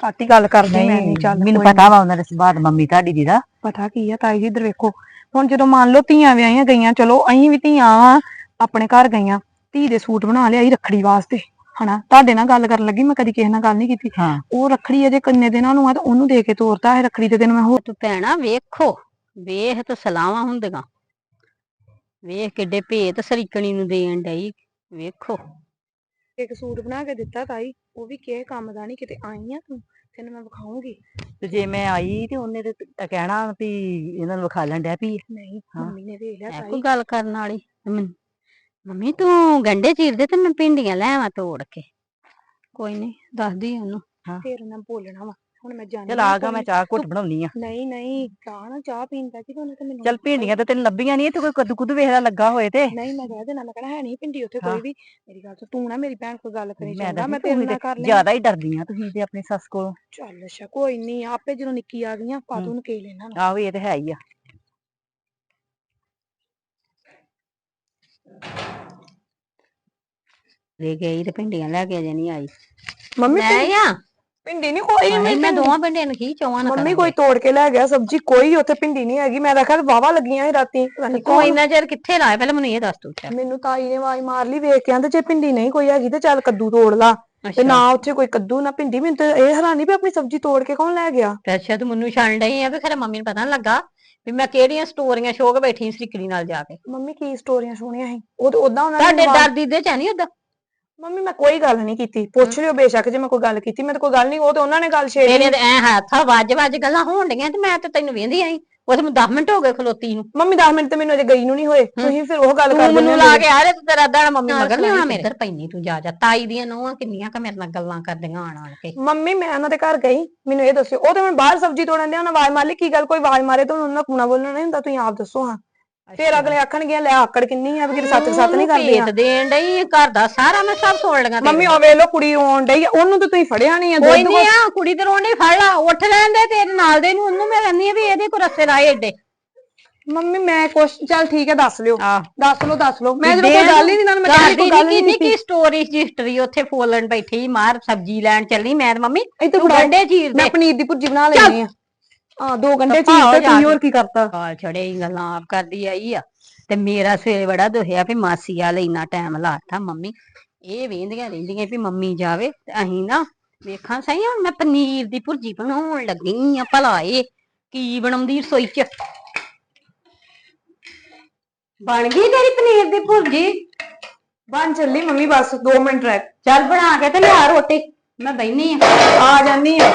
ਘੱਟ ਹੀ ਗੱਲ ਕਰਦੀ ਮੈਂ ਨਹੀਂ ਚੱਲ ਮੈਨੂੰ ਕੋਈ ਪਤਾ ਵਾ ਉਹਨਾਂ ਦੇ ਸੁਭਾਅ ਦਾ ਮੰਮੀ ਤੁਹਾਡੀ ਦੀ ਦਾ। ਪਤਾ ਕੀ ਆ ਤਾਈ ਜੀ ਇੱਧਰ ਵੇਖੋ ਹੁਣ ਜਦੋਂ ਮੰਨ ਲਓ ਧੀਆਂ ਵਿਆਹੀਆਂ ਗਈਆਂ ਚਲੋ ਅਸੀਂ ਵੀ ਧੀਆਂ ਵਾਂ, ਆਪਣੇ ਘਰ ਗਈਆਂ ਧੀ ਦੇ ਸੂਟ ਬਣਾ ਲਿਆਈ ਰੱਖੜੀ ਵਾਸਤੇ ਹਨਾ? ਤੁਹਾਡੇ ਨਾਲ ਗੱਲ ਕਰਨ ਲੱਗੀ ਮੈਂ ਕਦੀ ਕਿਸੇ ਨਾਲ ਗੱਲ ਨਹੀਂ ਕੀਤੀ। ਹਾਂ। ਉਹ ਰੱਖੜੀ ਅਜੇ ਕਿੰਨੇ ਦਿਨਾਂ ਨੂੰ ਆ ਤਾਂ ਉਹਨੂੰ ਦੇ ਕੇ ਤੋਰਤਾ ਹੈ ਰੱਖੜੀ ਦੇ ਦਿਨ ਮੈਂ ਹੋਰ ਤੂੰ ਭੈਣਾ ਵੇਖੋ ਵੇਖ ਤੇ ਸਲਾਵਾਂ ਹੁੰਦੀਆਂ। ਵੇਖ ਕਿੱਡੇ ਭੇਤ ਸਰੀਕਣੀ ਨੂੰ ਦੇਣ ਡਈ ਵੇਖੋ। ਇੱਕ ਸੂਟ ਬਣਾ ਕੇ ਦਿੱਤਾ ਤਾਈ। ਉਹ ਵੀ ਕਿਸੇ ਕੰਮ ਦਾ ਨਹੀਂ ਕਿਤੇ ਆਈ ਆ ਤੂੰ ਤੈਨੂੰ ਮੈਂ ਵਿਖਾਉਂਗੀ ਤੇ ਜੇ ਮੈਂ ਆਈ ਤੇ ਉਹਨੇ ਤੇ ਕਹਿਣਾ ਵੀ ਇਹਨਾਂ ਨੂੰ ਵਿਖਾ ਲੈਣ ਡਿਆ ਪਈ ਨਹੀਂ। ਮੰਮੀ ਨੇ ਵੇਖ ਲਿਆ ਕੋਈ ਗੱਲ ਕਰਨ ਵਾਲੀ। ਮੰਮ- ਮੰਮੀ ਤੂੰ ਗੰਡੇ ਚੀਰਦੇ ਤੇ ਮੈਂ ਭਿੰਡੀਆਂ ਲੈ ਆਵਾਂ ਤੋੜ ਕੇ। ਕੋਈ ਨਹੀਂ ਦੱਸਦੀ ਉਹਨੂੰ। ਫੇਰ ਉਹਨਾਂ ਬੋਲਣਾ ਵਾ। ਹੁਣ ਮੈਂ ਜਾਣੀ ਚਲ ਆ ਗਾ ਮੈਂ ਚਾਹ ਘੁੱਟ ਬਣਾਉਣੀ ਆ। ਨਹੀਂ ਨਹੀਂ ਚਾਹ ਨਾ ਚਾਹ ਪੀਣ ਦਾ ਕਿ ਉਹਨੇ ਤੇ ਮੈਨੂੰ ਚੱਲ ਭਿੰਡੀਆਂ ਤੇ ਤੈਨੂੰ ਲੱਭੀਆਂ ਨਹੀਂ ਇੱਥੇ ਕੋਈ ਕੱਦੂ ਕੁੱਦੂ ਵੇਖਦਾ ਲੱਗਾ ਹੋਏ ਤੇ। ਨਹੀਂ ਮੈਂ ਕਹਿ ਦੇਣਾ ਮੈਂ ਕਹਿਣਾ ਹੈ ਨਹੀਂ ਪਿੰਡੀ ਉੱਥੇ। ਕੋਈ ਵੀ। ਮੇਰੀ ਗੱਲ ਸੁਣ ਤੂੰ ਨਾ ਮੇਰੀ ਭੈਣ ਕੋਲ ਗੱਲ ਕਰੀ ਮੈਂ ਤਾਂ ਮੈਂ ਤੇਰੇ ਨਾਲ ਕਰ ਲਿਆ ਜ਼ਿਆਦਾ ਹੀ ਡਰਦੀਆਂ ਤੁਸੀਂ ਤੇ ਆਪਣੀ ਸੱਸ ਕੋਲੋਂ। ਚੱਲ ਅੱਛਾ ਕੋਈ ਨਹੀਂ ਆਪੇ ਜਦੋਂ ਨਿੱਕੀ ਆ ਗਈਆਂ ਪਾ ਹਮ। ਤੂੰ ਕੇ ਲੈਣਾ ਆਹੋ ਇਹ ਤੇ ਹੈ ਹੀ ਆ। ਲੈ ਗਈ ਤੇ ਭਿੰਡੀਆਂ ਲੈ ਕੇ ਅਜੇ ਨਹੀਂ ਆਈ। ਮੰਮੀ ਲੈ ਆ। ਪਿੰਡੀ ਨਹੀਂ ਕੋਈ ਨਹੀਂ ਮੈਂ ਦੋਵਾਂ ਭਿੰਡੀਆਂ ਨੂੰ ਕੀ ਚੋਵਾਂ ਨਾ ਮੰਮੀ ਕੋਈ ਤੋੜ ਕੇ ਲੈ ਗਿਆ ਸਬਜੀ ਕੋਈ ਉੱਥੇ ਪਿੰਡੀ ਨਹੀਂ ਹੈਗੀ। ਮੈਂ ਰੱਖਿਆ ਵਾਵਾ ਲੱਗੀਆਂ ਸੀ ਰਾਤੀ ਪਤਾ ਨੀ ਤੂੰ ਕੌਣ ਇੰਨਾ ਚਿਰ ਕਿੱਥੇ ਲਾਇਆ? ਪਹਿਲਾਂ ਮੈਨੂੰ ਇਹ ਦੱਸ ਤੂੰ ਚੱਲ ਮੈਨੂੰ ਤਾਈ ਨੇ ਆਵਾਜ਼ ਮਾਰ ਲਈ ਵੇਖ ਕੇ ਆਂਦੇ ਜੇ ਪਿੰਡੀ ਨਹੀਂ ਕੋਈ ਹੈਗੀ ਤੇ ਚੱਲ ਕੱਦੂ ਤੋੜ ਲਾ। ਤੇ ਨਾ ਉੱਥੇ ਕੋਈ ਕੱਦੂ ਨਾ ਪਿੰਡੀ ਮੈਨੂੰ ਤੇ ਇਹ ਹੈਰਾਨੀ ਵੀ ਆਪਣੀ ਸਬਜੀ ਤੋੜ ਕੇ ਕੌਣ ਲੈ ਗਿਆ? ਤੇ ਅੱਛਾ ਤੂੰ ਮੈਨੂੰ ਛੱਡ ਡਈ ਆ ਵੀ ਖਰੇ ਮੰਮੀ ਨੂੰ ਪਤਾ ਨੀ ਲੱਗਾ ਵੀ ਮੈਂ ਕਿਹੜੀਆਂ ਸਟੋਰੀਆਂ ਸ਼ੋਕ ਬੈਠੀ ਸ੍ਰੀਕਰੀ ਨਾਲ ਜਾ ਕੇ। ਮੰਮੀ ਕੀ ਸਟੋਰੀਆਂ ਸੁਣੀਆਂ ਸੀ? ਉਹ ਉਦਾਂ ਉਹਨਾਂ ਨੇ ਤੁਹਾਡੇ ਆਵਾਜ਼- ਡਰ ਦੀ ਦੇ ਚ ਨਹੀਂ ਉਦਾਂ ਮੰਮੀ ਮੈਂ ਕੋਈ ਗੱਲ ਨਹੀਂ ਕੀਤੀ। ਪੁੱਛ ਲਿਓ ਬੇਸ਼ੱਕ ਜੇ ਮੈਂ ਕੋਈ ਗੱਲ ਕੀਤੀ ਮੈਂ ਤਾਂ ਕੋਈ ਗੱਲ ਨਹੀਂ ਉਹ ਤੇ ਉਹਨਾਂ ਨੇ ਗੱਲ ਛੇੜੀ ਤੇਰੇ ਤੇ ਐ ਹੱਥ ਵੱਜ ਵੱਜ ਗੱਲਾਂ ਹੋਣ ਡੀਆਂ ਤੇ ਮੈਂ ਤੇ ਤੈਨੂੰ ਵੇਂਦੀ ਆਈ। ਉਹ ਤੇ ਮੈਨੂੰ 10 ਮਿੰਟ ਹੋ ਗਏ ਖਲੋਤੀ ਨੂੰ। ਮੰਮੀ 10 ਮਿੰਟ ਤੇ ਮੈਨੂੰ ਅਜੇ ਗਈ ਨੂੰ ਨਹੀਂ ਹੋਏ। ਤੁਸੀਂ ਫਿਰ ਉਹ ਗੱਲ ਕਰ ਤੂੰ ਮੈਨੂੰ ਲਾ ਕੇ ਆ ਰਿਹਾ ਤੂੰ ਤੇਰਾ ਦਾਣਾ ਮੰਮੀ ਮਗਰ ਨਹੀਂ ਆਉਣਾ ਮੇਰੇ। ਇੱਧਰ ਪੈਣੀ ਤੂੰ ਜਾ ਜਾ? ਤਾਈ ਦੀਆਂ ਨੂੰਹਾਂ ਕਿੰਨੀਆਂ ਕ ਮੇਰੇ ਨਾਲ ਗੱਲਾਂ ਕਰਦੀਆਂ ਆਣ ਆਣ ਕੇ। ਮੰਮੀ ਮੈਂ ਉਹਨਾਂ ਦੇ ਘਰ ਗਈ। ਮੈਨੂੰ ਇਹ ਦੱਸਿਓ ਉਹ ਤੇ ਮੈਂ ਬਾਹਰ ਸਬਜ਼ੀ ਤੋੜਨ ਡਿਆ ਉਹਨਾਂ ਆਵਾਜ਼ ਮਾਰ ਲਈ। ਕੀ ਗੱਲ? ਕੋਈ ਆਵਾਜ਼ ਮਾਰੇ ਤਾਂ ਉਹਨਾਂ ਕੂਣਾ ਬੋਲਣਾ ਨਹੀਂ ਹੁੰਦਾ ਤੁਸੀਂ ਆਪ ਦੱਸੋ ਹਾਂ। ਫਿਰ ਅਗਲੇ ਆਖਣਗੇ ਲੈ ਆਕੜ ਕਿੰਨੀ ਆ ਵੀ ਕਿਤੇ ਸੱਤ ਸੱਤ ਨਹੀਂ ਕਰਦੇ ਆ। ਭੇਤ ਦੇਣ ਡਈ ਘਰ ਦਾ ਸਾਰਾ ਮੈਂ ਸਭ ਸੁਣ ਲਗਾ ਮੰਮੀ ਉਹ ਵੇਖ ਲੋ ਕੁੜੀ ਆਉਣ ਡਈ ਆ, ਉਹਨੂੰ ਤਾਂ ਤੁਸੀਂ ਫੜਿਆ ਨਹੀਂ ਆ ਕੋਈ ਦੁੱਧ ਨਹੀਂ ਆ ਕੁੜੀ ਤੇ ਰੋਣੀ ਫੜ ਲਾ ਉੱਠ ਲੈਂਦੇ ਤੇਰੇ ਨਾਲ ਦੇ ਨੂੰ ਉਹਨੂੰ ਮੈਂ ਕਹਿੰਦੀ ਆ ਵੀ ਇਹਦੇ ਕੋ ਰਸੇ ਰਾਏ ਏਡੇ। ਮੰਮੀ ਮੈਂ ਕੁਛ ਚੱਲ ਠੀਕ ਹੈ ਦੱਸ ਲਿਓ। ਆਹ। ਦੱਸ ਲਓ ਦੱਸ ਲਓ। ਮੈਂ ਜਦੋਂ ਕੋਈ ਗੱਲ ਹੀ ਨਹੀਂ ਨਾਲ ਮੈਂ ਕੋਈ ਗੱਲ ਨਹੀਂ ਨਹੀਂ ਕੀ ਸਟੋਰੀ ਹਿਸਟਰੀ ਉੱਥੇ ਫੋਲਣ ਬੈਠੀ ਮਾਰ ਸਬਜ਼ੀ ਲੈਣ ਚੱਲੀ ਮੈਂ ਤੇ ਮੰਮੀ ਇੱਥੇ ਤੂੰ ਫੜਾ ਗੰਡੇ ਚੀਰ ਮੈਂ ਦੇ। ਪਨੀਰ ਦੀ ਭੁਰਜੀ ਬਣਾ ਲੈਣੀ ਆ। ਹਾਂ ਦੋ ਤਾਂ ਚੀਜ਼ ਤੇ ਤੁਸੀਂ। ਹੋਰ ਕੀ। ਕਰਤਾ? ਕਾਲ ਛੜੇ ਹੀ ਗੱਲਾਂ ਆਪ ਕਰਦੀ ਆਈ ਆ। ਤੇ ਮੇਰਾ ਸਵੇਰੇ ਬੜਾ ਦੁਖਿਆ ਵੀ ਮਾਸੀ ਆ ਇੰਨਾ ਟਾਈਮ ਲਾਤਾ ਮੰਮੀ। ਇਹ ਵੇਂਦੀਆਂ ਰਹਿੰਦੀਆਂ ਵੀ ਮੰਮੀ ਜਾਵੇ। ਤੇ ਅਸੀਂ ਨਾ ਵੇਖਾਂ ਸਹੀ ਹੁਣ ਮੈਂ ਪਨੀਰ ਦੀ ਭੁਰਜੀ ਬਣਾਉਣ ਲੱਗੀ ਆ ਭਲਾ ਕੀ ਬਣਾਉਂਦੀ ਰਸੋਈ ਚ? ਬਣ ਗਈ ਤੇਰੀ ਪਨੀਰ ਦੀ ਭੁਰਜੀ? ਬਣ ਚੱਲੀ ਮੰਮੀ ਬਸ 2 ਮਿੰਟ ਰਹਿ। ਚੱਲ ਬਣਾ ਕੇ ਤੇ ਲਿਆ ਰੋਟੀ। ਮੈਂ ਬੈਣੀ ਆ। ਆ ਜਾਨੀ ਆ।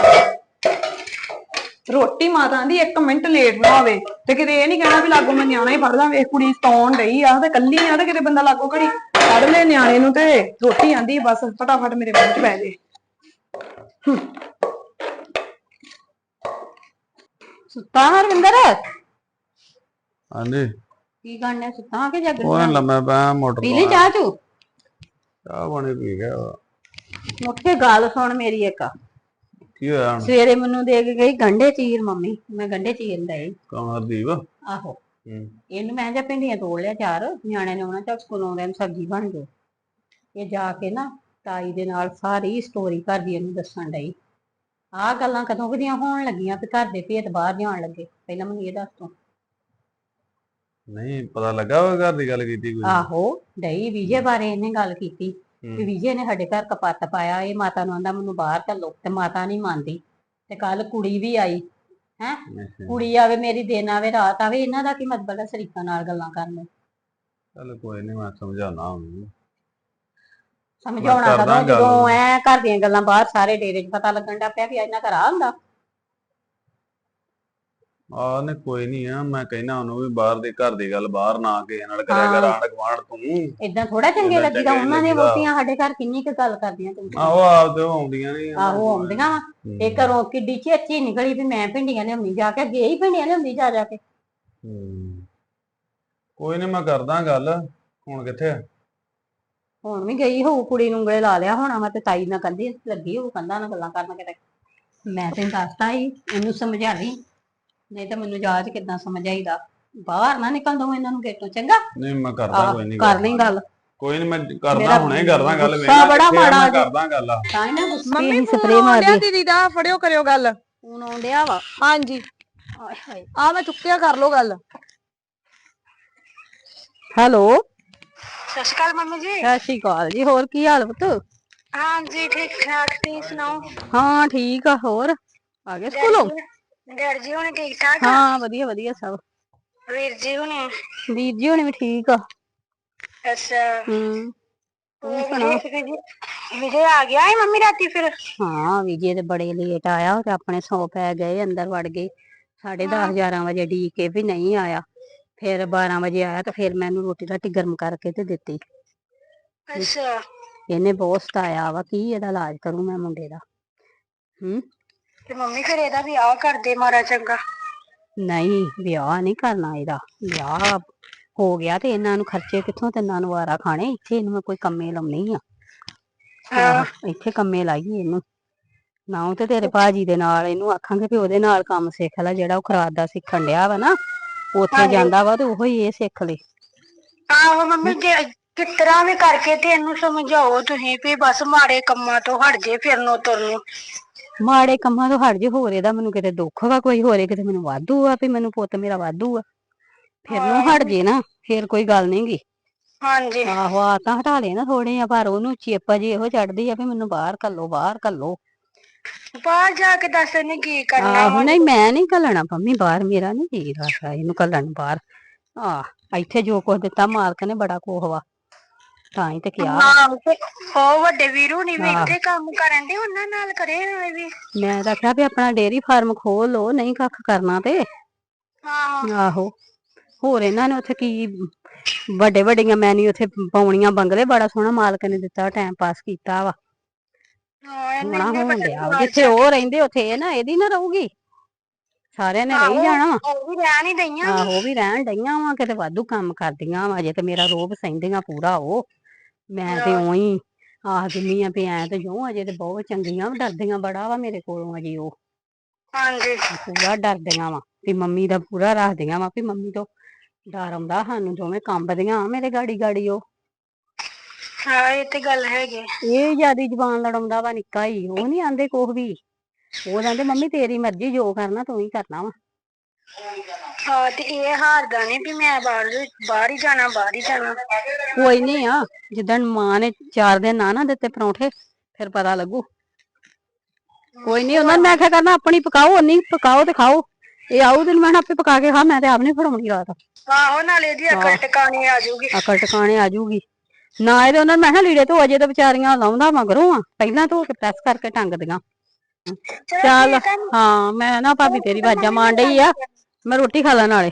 ਰੋਟੀ ਮਾਤਾ ਦੀ 1 ਮਿੰਟ ਲੇਟ ਨਾ ਹੋਵੇ ਤੇ ਕਿਤੇ ਇਹ ਨਹੀਂ ਕਹਿਣਾ ਵੀ ਲਾਗੋ ਮੈਂ ਨਿਆਣਾ ਹੀ ਫੜ ਲਾਂ ਵੇਖ ਕੁੜੀ ਸਤਾਉਣ ਡਈ ਆ ਤੇ ਕੱਲੀ ਆ ਤੇ ਕਿਤੇ ਬੰਦਾ ਲਾਗੋ ਘੜੀ ਫੜ ਲੈ ਨਿਆਣੇ ਨੂੰ ਤੇ ਰੋਟੀ ਆਂਦੀ ਬਸ ਫਟਾਫਟ ਮੇਰੇ ਮੂੰਹ 'ਚ ਪੈ ਜੇ। ਸੁੱਤਾ ਹਰਵਿੰਦਰ? ਹਾਂਜੀ। ਕੀ ਕਰਨਾ ਸੁੱਤਾ ਕਿ ਜਗ ਉਹ ਲੰਮੇ ਪੈ ਮੋਟਰ ਪੀ ਲਈ ਚਾਹ ਚੂ? ਚਾਹ ਪਾਣੀ ਪੀ ਗਿਆ। ਉੱਠ ਕੇ ਗੱਲ ਸੁਣ ਮੇਰੀ ਇੱਕ। ਕੀ ਹੋਇਆ ਹੁਣ? ਸਵੇਰੇ ਮੈਨੂੰ ਦੇ ਕੇ ਗਈ ਗੰਡੇ ਚੀਰ ਮੰਮੀ ਮੈਂ ਗੰਡੇ ਚੀਰਨ ਡਈ। ਕਮਰਦੀਪ ਆਹੋ। ਹੂੰ। ਇਹਨੂੰ ਮੈਂ ਜਾਂ ਭਿੰਡੀਆਂ ਤੋੜ ਲਿਆ ਚਾਰ ਨਿਆਣੇ ਨੇ ਉਹਨਾਂ ਚੱਕ ਸਕੂਲੋਂ ਆਉਂਦੇ ਨੂੰ ਸਬਜ਼ੀ ਬਣ ਗਈ। ਇਹ ਜਾ ਕੇ ਨਾ ਤਾਈ ਦੇ ਨਾਲ ਸਾਰੀ ਸਟੋਰੀ ਘਰ ਦੀ ਇਹਨੂੰ ਦੱਸਣ ਡਈ। ਆਹ ਗੱਲਾਂ ਕਦੋਂ ਕਦੀਆਂ ਹੋਣ ਲੱਗੀਆਂ ਤੇ ਘਰ ਦੇ ਭੇਤ ਬਾਹਰ ਜਾਣ ਲੱਗੇ ਪਹਿਲਾਂ ਮੈਨੂੰ ਇਹ ਦੱਸ ਤੂੰ। ਨਹੀਂ ਪਤਾ ਲੱਗਾ ਵਾ ਘਰ ਦੀ ਗੱਲ ਕੀਤੀ ਕੋਈ? ਆਹੋ ਡਈ ਵਿਜੇ ਬਾਰੇ ਇਹਨੇ ਗੱਲ ਕੀਤੀ। ਹੂੰ। ਕਿ ਵਿਜੇ ਨੇ ਸਾਡੇ ਘਰ ਕਪੱਤ ਪਾਇਆ ਇਹ ਮਾਤਾ ਨੂੰ ਆਂਦਾ ਮੈਨੂੰ ਬਾਹਰ ਘੱਲੋ ਤੇ ਮਾਤਾ ਨਹੀਂ ਮੰਨਦੀ ਤੇ ਕੱਲ ਕੁੜੀ ਵੀ ਆਈ ਅੱਛਾ। ਕੁੜੀ ਆਵੇ ਮੇਰੀ ਦਿਨ ਆਵੇ ਰਾਤ ਆਵੇ ਇਹਨਾਂ ਦਾ ਕੀ ਮਤਲਬ ਹੈ ਸ਼ਰੀਕਾਂ ਨਾਲ ਗੱਲਾਂ ਕਰਨ ਚੱਲ ਕੋਈ ਨਹੀਂ ਮੈਂ ਸਮਝਾਉਣਾ ਉਹਨੂੰ ਸਮਝਾਉਣਾ ਕਦੋਂ। ਜਦੋਂ ਐ ਘਰ ਦੀਆਂ ਗੱਲਾਂ ਬਾਹਰ ਸਾਰੇ ਡੇਰੇ 'ਚ ਪਤਾ ਲੱਗਣ ਦਾ ਪਿਆ ਵੀ ਇਹਨਾਂ ਘਰ ਆ ਹੁੰਦਾ ਆਹ ਨੇ ਕੋਈ ਨਹੀਂ ਆ ਮੈਂ ਕਹਿਣਾ ਉਹਨੂੰ ਵੀ ਬਾਹਰ ਦੀ ਘਰ ਦੀ ਗੱਲ ਬਾਹਰ ਨਾ ਕਿਸੇ ਨਾਲ ਕਰਿਆ ਕਰ ਹਾਂ। ਆਂਢ ਗੁਆਂਢ ਤੂੰ। ਇਦਾਂ ਥੋੜਾ ਚੰਗੇ ਲੱਗੀਦਾ ਚੰਗੇ ਉਹਨਾਂ ਨੇ ਲੱਗੀਦਾ। ਵੋਟੀਆਂ ਸਾਡੇ ਘਰ ਕਿੰਨੀ ਕੁ ਗੱਲ ਕਰਦੀਆਂ ਤੂੰ। ਆਹੋ ਆਪ ਤੇ ਉਹ ਆਉਂਦੀਆਂ ਨਹੀਂ ਆਹੋ ਆਉਂਦੀਆਂ ਵਾ। ਇਹ ਘਰੋਂ ਕਿੱਡੀ ਚੇਚੀ ਨਿਕਲੀ ਵੀ ਮੈਂ ਭਿੰਡੀਆਂ ਲਿਆਉਣੀ ਜਾ ਕੇ ਅੱਗੇ ਹੀ ਭਿੰਡੀਆਂ ਲਿਆਉਂਦੀ ਜਾ ਜਾ ਕੇ। ਕੋਈ ਨਹੀਂ ਮੈਂ ਕਰਦਾ ਗੱਲ। ਹੁਣ ਕਿੱਥੇ ਆ? ਹੁਣ ਵੀ ਗਈ ਹੋਊ ਕੁੜੀ ਨੂੰ ਉਂਗਲੇ ਲਾ ਲਿਆ ਹੋਣਾ ਮੈਂ ਤੇ ਤਾਈ ਨਾਲ ਕੰਦੀ ਲੱਗੀ ਹੋਊ ਕੰਧਾਂ ਨਾਲ ਗੱਲਾਂ ਕਰਨ ਕਿਤੇ। ਮੈਂ ਤੈਨੂੰ ਦੱਸਤਾ ਹੀ ਇਹਨੂੰ ਸਮਝਾ ਲਈ। ਨਹੀਂ ਤਾਂ ਮੈਨੂੰ ਜਾਚ ਕਿੱਦਾਂ ਸਮਝ ਆਈਦਾ। ਬਾਹਰ ਨਾ ਨਿਕਲ ਦਊ ਇਹਨਾਂ ਨੂੰ ਗੇਟੋਂ ਚੰਗਾ? ਨਹੀਂ ਮੈਂ ਕਰਦਾ ਕੋਈ ਨਹੀਂ ਕਰ ਲਈ ਗੱਲ। ਕੋਈ ਨਹੀਂ ਮੈਂ ਕਰਦਾ ਮੇਰਾ ਹੁਣੇ ਕਰਦਾ ਗੱਲ ਵੇਖਣਾ ਬੜਾ ਮਾੜਾ। ਕਰਦਾ ਗੱਲ ਆ। ਤਾਂ ਹੀ ਨਾ ਮੰਮੀ ਦੀ ਸਪਰੇ ਮਾਰਦੀ। ਦੀਦੀ ਦਾ ਫੜਿਓ ਕਰਿਓ ਗੱਲ। ਫੋਨ ਆਉਂਦਿਆ ਵਾ? ਹਾਂਜੀ। ਆਏ ਹਾਏ ਆ ਮੈਂ ਚੁੱਕਿਆ ਕਰ ਲੋ ਗੱਲ। ਹੈਲੋ? ਸਤਿ ਸ਼੍ਰੀ ਅਕਾਲ ਮੰਮੀ ਜੀ। ਸਤਿ ਸ਼੍ਰੀ ਅਕਾਲ ਜੀ ਹੋਰ ਕੀ ਹਾਲ ਪੁੱਤ? ਹਾਂਜੀ ਠੀਕ ਠਾਕ ਤੁਸੀਂ ਸੁਣਾਓ? ਹਾਂ ਠੀਕ ਆ ਹੋਰ? ਆ ਗਏ ਸਕੂਲੋਂ? ਡੈਡ ਜੀ ਹੁਣੇ ਠੀਕ ਠਾਕ ਹਾਂ ਵਧੀਆ ਵਧੀਆ ਸਭ। ਵੀਰ ਜੀ ਹੁਣੇ? ਵੀਰ ਜੀ ਹੁਣੇ ਵੀ ਠੀਕ ਆ। ਅੱਛਾ। ਹੂੰ। ਤੂੰ ਸੁਣਾ? ਵਿਜੇ ਆ ਗਿਆ ਹੈ ਮੰਮੀ ਰਾਤੀ ਫਿਰ? ਹਾਂ ਵਿਜੇ ਤੇ ਬੜੇ ਲੇਟ ਆਇਆ ਤੇ ਆਪਣੇ ਸੌ ਪੈ ਗਏ ਅੰਦਰ ਵੜ ਗਏ। ਸਾਢੇ ਦਸ 11 ਵਜੇ ਡੀ ਕੇ ਵੀ ਨਹੀਂ ਆਇਆ। ਫਿਰ 12 ਵਜੇ ਆਇਆ ਤੇ ਫਿਰ ਮੈਨੂੰ ਰੋਟੀ ਰਾਟੀ ਗਰਮ ਕਰਕੇ ਤੇ ਦਿੱਤੀ। ਅੱਛਾ। ਇਹਨੇ ਬਹੁਤ ਸਤਾਇਆ ਵਾ ਕੀ ਇਹਦਾ ਇਲਾਜ ਕਰੂੰ ਮੈਂ ਮੁੰਡੇ ਦਾ? ਹੂੰ? ਤੇ ਮੰਮੀ ਫਿਰ ਇਹਦਾ ਵੀ ਆ ਕਰਦੇ ਮਾਰਾ ਚੰਗਾ। ਨਹੀਂ ਵਿਆਹ ਨਹੀਂ ਕਰਨਾ ਇਹਦਾ। ਵਿਆਹ ਹੋ ਗਿਆ ਤੇ ਇਹਨਾਂ ਨੂੰ ਖਰਚੇ ਕਿੱਥੋਂ ਤਿੰਨਾਂ ਨੂੰ ਵਾਰਾ ਖਾਣੇ? ਇੱਥੇ ਇਹਨੂੰ ਮੈਂ ਕੋਈ ਕੰਮੇ ਲਾਉਣੀ ਆ। ਆਹੋ, ਇੱਥੇ ਕੰਮੇ ਲਾਈਏ ਇਹਨੂੰ। ਨਾ ਉਹ ਤੇ ਤੇਰੇ ਭਾਜੀ ਦੇ ਨਾਲ ਇਹਨੂੰ ਆਖਾਂਗੇ ਵੀ ਉਹਦੇ ਨਾਲ ਕੰਮ ਸਿੱਖ ਲੈ ਜਿਹੜਾ ਉਹ ਖਰਾਦ ਦਾ ਸਿੱਖਣ ਡਿਆ ਵਾ ਨਾ ਉੱਥੇ ਜਾਂਦਾ ਵਾ ਤੇ ਉਹੋ ਹੀ ਇਹ ਸਿੱਖ ਲੇ। ਆਹੋ ਮੰਮੀ ਜੇ ਕਿਸ ਤਰ੍ਹਾਂ ਵੀ ਕਰਕੇ ਤੇ ਇਹਨੂੰ ਸਮਝਾਓ ਤੁਸੀਂ ਵੀ ਬਸ ਮਾੜੇ ਕੰਮਾਂ ਤੋਂ ਹਟ ਜੇ ਫਿਰਨੋਂ ਤੁਰਨੋਂ। ਮਾੜੇ ਕੰਮਾਂ ਤੋਂ ਹਟ ਜੇ ਹੋਰ ਇਹਦਾ ਮੈਨੂੰ ਕਿਤੇ ਦੁੱਖ ਵਾ ਕੋਈ ਹੋਰੇ ਕਿਤੇ ਮੈਨੂੰ ਵਾਧੂ ਆ ਵੀ ਮੈਨੂੰ ਪੁੱਤ ਮੇਰਾ ਵਾਧੂ ਆ। ਫਿਰ ਨੂੰ ਹਟ ਜੇ ਨਾ ਫਿਰ ਕੋਈ ਗੱਲ ਨੀ ਗੀ। ਹਾਂਜੀ। ਆਹੋ ਆ ਤਾਂ ਹਟਾ ਲੈ ਨਾ ਥੋੜੇ ਆ ਪਰ ਉਹਨੂੰ ਚਿੱਪ ਜੀ ਇਹੋ ਚੜਦੀ ਆ ਵੀ ਮੈਨੂੰ ਬਾਹਰ ਕੱਲੋ ਬਾਹਰ ਕੱਲੋ ਬਾਹਰ ਜਾ ਕੇ ਦੱਸ ਇਹਨੇ ਕੀ ਕਰਨਾ ਆਹੋ ਨਹੀਂ ਮੈਂ ਨਹੀਂ ਕੱਲਣਾ ਪੰਮੀ ਬਾਹਰ ਮੇਰਾ ਨਹੀਂ ਜੀ ਰੱਖਦਾ ਇਹਨੂੰ ਕੱਲਣ ਬਾਹਰ। ਆ ਇੱਥੇ ਜੋ ਕੁਝ ਦਿੱਤਾ ਮਾਲਕ ਨੇ ਬੜਾ ਕੋਹ ਵਾ। ਤਾਂ ਹੀ ਤੇ ਕਿਹਾ। ਹਾਂ ਤੇ ਉਹ ਵੱਡੇ ਵੀਰੂ ਨਹੀਂ ਵੀ ਹਾਂ। ਇੱਥੇ ਕੰਮ ਕਰਨ ਦੇ ਉਹਨਾਂ ਨਾਲ ਕਰੇ ਹੋਏ ਵੀ। ਮੈਂ ਤਾਂ ਕਿਹਾ ਵੀ ਆਪਣਾ ਡੇਅਰੀ ਫਾਰਮ ਖੋਲ ਲੋ ਨਹੀਂ ਕੱਖ ਕਰਨਾ ਤੇ। ਹਾਂ। ਆਹੋ ਹੋਰ ਇਹਨਾਂ ਨੇ ਉੱਥੇ ਕੀ ਵੱਡੇ ਵੱਡੀਆਂ ਮੈਨੀ ਉੱਥੇ ਪਾਉਣੀਆਂ ਬੰਗਲੇ ਬੜਾ ਸੋਹਣਾ ਮਾਲਕ ਨੇ ਦਿੱਤਾ ਟਾਈਮ ਪਾਸ ਕੀਤਾ ਵਾ। ਹਾਂ ਸੋਹਣਾ ਹੋਣ ਡਿਆ ਵਾ। ਜਿੱਥੇ ਉਹ ਰਹਿੰਦੇ ਉੱਥੇ ਇਹ ਨਾ ਇਹਦੀ ਨਾ ਰਹੂਗੀ। ਸਾਰਿਆਂ ਨੇ ਰਹੀ ਜਾਣਾ ਵਾ। ਉਹ ਵੀ ਰਹਿ ਨਹੀਂ ਦਈਆਂ ਆਹੋ ਉਹ ਵੀ ਰਹਿਣ ਡਈਆਂ ਵਾ ਕਿਤੇ ਵਾਧੂ ਕੰਮ ਕਰਦੀਆਂ ਵਾ ਅਜੇ ਤੇ ਮੇਰਾ ਰੋਬ ਸਹਿੰਦੀਆਂ ਪੂਰਾ ਉਹ। ਮੈਂ ਤੇ ਉਹੀ ਆਖ ਦਿੰਨੀ ਆ ਵੀ ਐ ਤੇ ਜੋ ਅਜੇ ਤੇ ਬਹੁਤ ਚੰਗੀਆਂ ਡਰਦੀਆਂ ਬੜਾ ਵਾ ਮੇਰੇ ਕੋਲੋਂ ਅਜੇ ਉਹ। ਹਾਂਜੀ। ਪੂਰਾ ਡਰਦੀਆਂ ਵਾ ਵੀ ਮੰਮੀ ਦਾ ਪੂਰਾ ਰੱਖਦੀਆਂ ਵਾ ਵੀ ਮੰਮੀ ਤੋਂ ਡਰ ਆਉਂਦਾ ਸਾਨੂੰ ਦੋਵੇਂ ਕੰਬਦੀਆਂ ਮੇਰੇ ਗਾੜੀ ਗਾੜੀ ਉਹ। ਹਾਂ ਇਹ ਤੇ ਗੱਲ ਹੈਗੀ। ਇਹ ਜਿਆਦੀ ਜ਼ਬਾਨ ਲੜਾਉਂਦਾ ਵਾ ਨਿੱਕਾ ਹੀ ਉਹ ਨਹੀਂ ਆਂਦੇ ਕੁਛ ਵੀ। ਉਹ ਕਹਿੰਦੇ ਮੰਮੀ ਤੇਰੀ ਮਰਜ਼ੀ ਜੋ ਕਰਨਾ ਤੂੰ ਹੀ ਕਰਨਾ ਵਾ। ਹਾਂ ਤੇ ਇਹ ਹਾਰਦਾ ਨਹੀਂ ਵੀ ਮੈਂ ਬਾਹਰ ਬਾਹਰ ਹੀ ਜਾਣਾ ਬਾਹਰ ਹੀ ਜਾਣਾ। ਕੋਈ ਨਹੀਂ ਆ ਜਿੱਦਣ ਮਾਂ ਨੇ ਚਾਰ ਦਿਨ ਨਾ ਨਾ ਦਿੱਤੇ ਪਰੌਂਠੇ ਫਿਰ ਪਤਾ ਲੱਗੂ। ਕੋਈ ਨਹੀਂ ਉਹਨਾਂ ਨੇ ਮੈਂ ਕਿਹਾ ਕਰਨਾ ਆਪਣੀ ਪਕਾਓ ਉਨੀ ਪਕਾਓ ਤੇ ਖਾਓ। ਇਹ ਆਊ ਦਿਨ ਮੈਂ ਆਪੇ ਪਕਾ ਕੇ ਖਾ ਮੈਂ ਤੇ ਆਪ ਨਹੀਂ ਫੜਾਉਣੀ ਰਾਤ। ਆਹੋ ਨਾਲੇ ਇਹਦੀ ਅਕਲ ਟਿਕਾਣੀ ਆ ਜਾਊਗੀ। ਅਕਲ ਟਿਕਾਣੇ ਆ ਜੂਗੀ ਨਾ ਇਹਦੇ ਉਹਨਾਂ ਮੈਂ ਕਿਹਾ ਲੀੜੇ ਤੋਂ ਅਜੇ ਤਾਂ ਵਿਚਾਰੀਆਂ ਲਾਉਂਦਾ ਮਗਰੋਂ ਆ ਪਹਿਲਾਂ ਧੋ ਕੇ ਪ੍ਰੈਸ ਕਰਕੇ ਟੰਗਦੀਆਂ ਚੱਲ ਹਾਂ ਮੈਂ ਨਾ ਭਾਬੀ ਤੇਰੀ ਵਾਜਾਂ ਮਾਰ ਡਈ ਆ। ਮੈਂ ਰੋਟੀ ਖਾ ਲਾਂ ਨਾਲੇ।